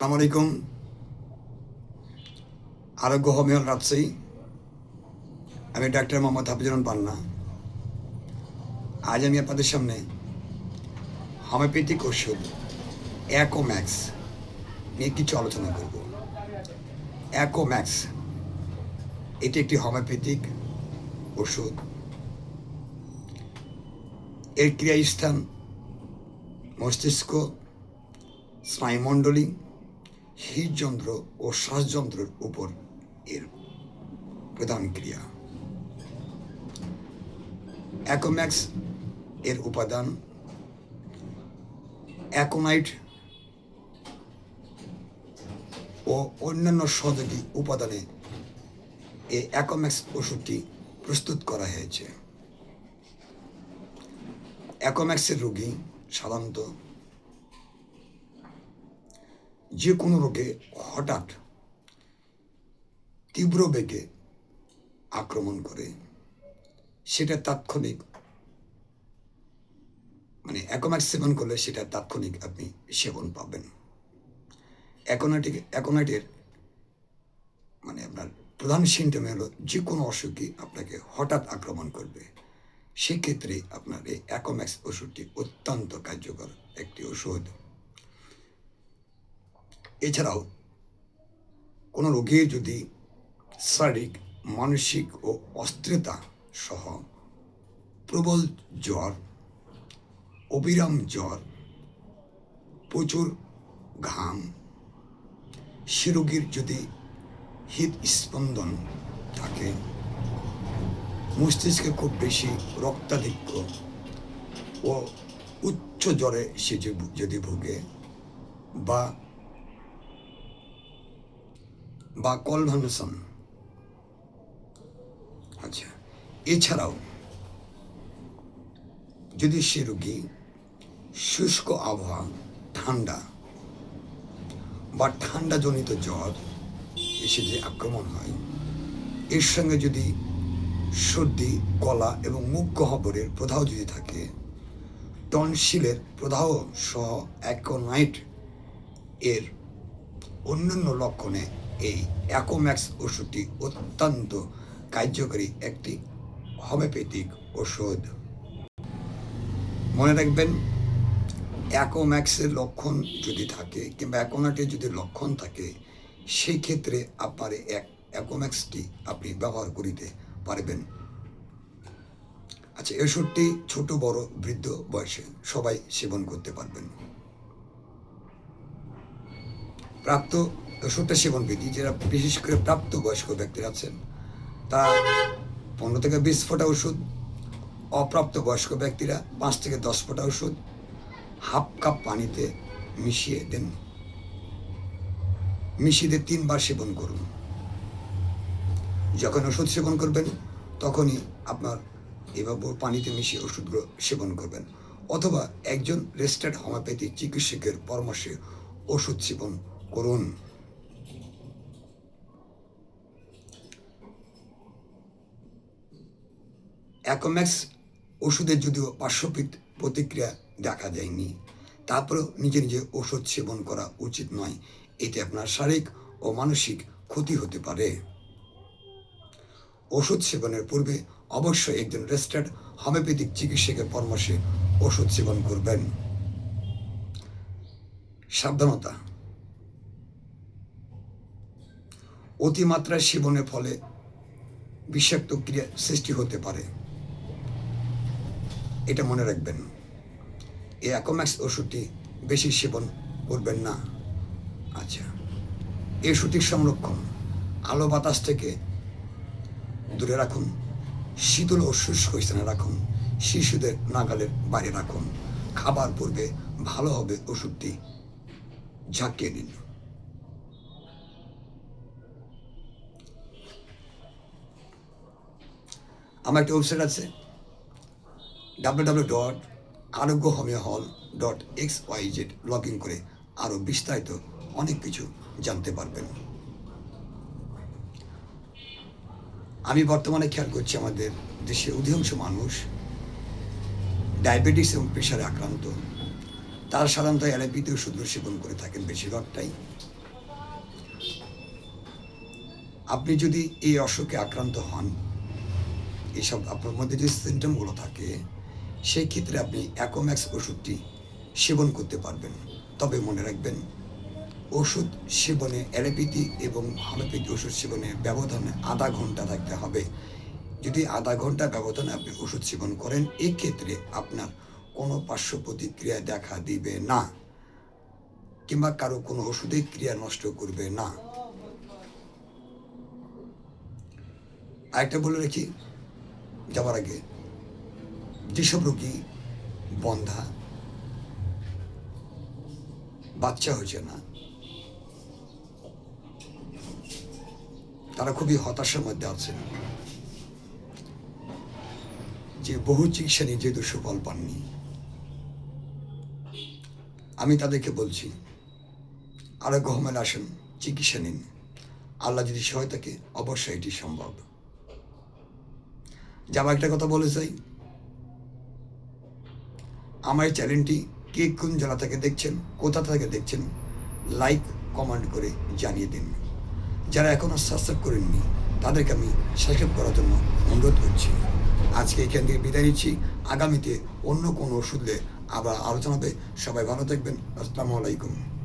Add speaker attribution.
Speaker 1: আসসালামু আলাইকুম আরোগ্য হোমিওল রাজশাহী। আমি ডাক্তার মোহাম্মদ হাফিজুরন পান্না। আজ আমি আপনাদের সামনে হোমিওপ্যাথিক ওষুধ, অ্যাকোম্যাক্স নিয়ে কিছু আলোচনা করব। অ্যাকোম্যাক্স, এটি একটি হোমিওপ্যাথিক ওষুধ। এর ক্রিয়াস্থান মস্তিষ্ক, স্নায়ুমণ্ডলী হৃদযন্ত্র ও শ্বাসযন্ত্রের উপর এর প্রধান ক্রিয়া। অ্যাকোম্যাক্স এর উপাদান অ্যাকোনাইট ও অন্যান্য সহযোগী উপাদানে এই অ্যাকোম্যাক্স ওষুধটি প্রস্তুত করা হয়েছে। অ্যাকোম্যাক্সের রোগী সাধারণত যে কোনো রোগে হঠাৎ তীব্র বেগে আক্রমণ করে, সেটা তাৎক্ষণিক মানে অ্যাকোম্যাক্স সেবন করলে সেটা তাৎক্ষণিক আপনি সেবন পাবেন। অ্যাকোনাইটিক অ্যাকোনাইটের মানে আপনার প্রধান সিমটমে হলো যে কোনো অসুখই আপনাকে হঠাৎ আক্রমণ করবে। সেক্ষেত্রে আপনার এই অ্যাকোম্যাক্স ওষুধটি অত্যন্ত কার্যকর একটি ওষুধ। এছাড়াও কোনো রোগীর যদি শারীরিক, মানসিক ও অস্থিরতা সহ প্রবল জ্বর, অবিরাম জ্বর, প্রচুর ঘাম, সে রোগীর যদি হৃদস্পন্দন থাকে, মস্তিষ্কে খুব বেশি রক্তাধিক্য ও উচ্চ জ্বরে সে যদি ভোগে বা বা কলভানুসন আচ্ছা এছাড়াও যদি সে রোগী শুষ্ক আবহাওয়া, ঠান্ডা বা ঠান্ডাজনিত জ্বর, এসে যে আক্রমণ হয়, এর সঙ্গে যদি সর্দি, গলা এবং মুখ গহ্বরের প্রদাহ যদি থাকে টনশিলের প্রদাহ সহ অ্যাকোনাইট এর অন্যান্য লক্ষণে এই অ্যাকোম্যাক্স ওষুধটি অত্যন্ত কার্যকরী একটি হোমিওপ্যাথিক ওষুধ। মনে রাখবেন, অ্যাকোম্যাক্সের লক্ষণ যদি থাকে কিংবা অ্যাকোনাটের যদি লক্ষণ থাকে সেই ক্ষেত্রে আপনার এক অ্যাকোম্যাক্সটি আপনি ব্যবহার করিতে পারবেন। আচ্ছা এই ওষুধটি ছোট, বড়, বৃদ্ধ বয়সে সবাই সেবন করতে পারবেন। প্রাপ্ত ওষুধটা সেবন বিধি যারা বিশেষ করে প্রাপ্ত বয়স্ক ব্যক্তিরা আছেন, তারা পনেরো থেকে বিশ ফোঁটা ওষুধ অপ্রাপ্ত বয়স্ক ব্যক্তিরা পাঁচ থেকে দশ ফোঁটা ওষুধ, হাফ কাপ পানিতে মিশিয়ে দেন। মিশিয়ে দিয়ে তিনবার সেবন করুন। যখন ওষুধ সেবন করবেন, তখনই আপনার এভাবে পানিতে মিশিয়ে ওষুধগুলো সেবন করবেন। অথবা একজন রেজিস্টার্ড হোমিওপ্যাথি চিকিৎসকের পরামর্শে ওষুধ সেবন করুন। অ্যাকোম্যাক্স ওষুধের যদিও পার্শ্ব প্রতিক্রিয়া দেখা যায়নি তারপরেও নিজে নিজে ওষুধ সেবন করা উচিত নয়। এতে আপনার শারীরিক ও মানসিক ক্ষতি হতে পারে। ওষুধ সেবনের পূর্বে অবশ্যই একজন রেজিস্টার্ড হোমিওপ্যাথিক চিকিৎসকের পরামর্শে ওষুধ সেবন করবেন। সাবধানতা। অতিমাত্রায় সেবনের ফলে বিষাক্ত ক্রিয়া সৃষ্টি হতে পারে। এটা মনে রাখবেন। এই অ্যাকোম্যাক্স ওষুধটি বেশি সেবন করবেন না। আচ্ছা এই ওষুধটির সংরক্ষণ আলো বাতাস থেকে দূরে রাখুন, শীতল ও শুষ্ক স্থানে রাখুন, শিশুদের নাগালের বাইরে রাখুন। খাবার পূর্বে ভালো হবে ওষুধটি ঝাঁকিয়ে নিন আমার একটা ওয়েবসাইট আছে। W W dot Arogya homeo hall dot X Y Z log in করে আরও বিস্তারিত অনেক কিছু জানতে পারবেন। আমি বর্তমানে খেয়াল করছি আমাদের দেশের অধিকাংশ মানুষ ডায়াবেটিস এবং প্রেশারে আক্রান্ত। তারা সাধারণত অ্যালোপ্যাথি ওষুধ সেবন করে থাকেন বেশিরভাগটাই। আপনি যদি এই অসুখে আক্রান্ত হন এইসব আপনার মধ্যে যে সিমটমগুলো থাকে সেই ক্ষেত্রে আপনি অ্যাকোম্যাক্স ওষুধটি সেবন করতে পারবেন। তবে মনে রাখবেন, ওষুধ সেবনে অ্যালোপ্যাথি এবং হোমিওপ্যাথি ওষুধ সেবনে ব্যবধানে আধা ঘণ্টা থাকতে হবে। যদি আধা ঘণ্টা ব্যবধানে আপনি ওষুধ সেবন করেন, এক্ষেত্রে আপনার কোনো পার্শ্ব প্রতিক্রিয়া দেখা দিবে না কিংবা কারও কোনো ওষুধে ক্রিয়া নষ্ট করবে না। আরেকটা বলে রাখি, যাওয়ার আগে যেসব রোগী বন্ধা, বাচ্চা হয়েছে না, তারা খুবই হতাশার মধ্যে আছেন। যে বহু চিকিৎসা যেহেতু সুফল পাননি, আমি তাদেরকে বলছি আরোগ্য হোমেন আসেন, চিকিৎসা নিন। আল্লাহ যদি সহায় থাকে অবশ্যই এটি সম্ভব। যাবার একটা কথা বলে চাই আমার এই চ্যানেলটি কে কোন জেলা থেকে দেখছেন, কোথা থেকে দেখছেন, লাইক, কমেন্ট করে জানিয়ে দিন। যারা এখনও সাবস্ক্রাইব করেননি, তাদেরকে আমি সাবস্ক্রাইব করার জন্য অনুরোধ করছি। আজকে এখান থেকে বিদায় নিচ্ছি। আগামীতে অন্য কোনো ওষুধে আবার আলোচনা হবে। সবাই ভালো থাকবেন। আসসালামু আলাইকুম।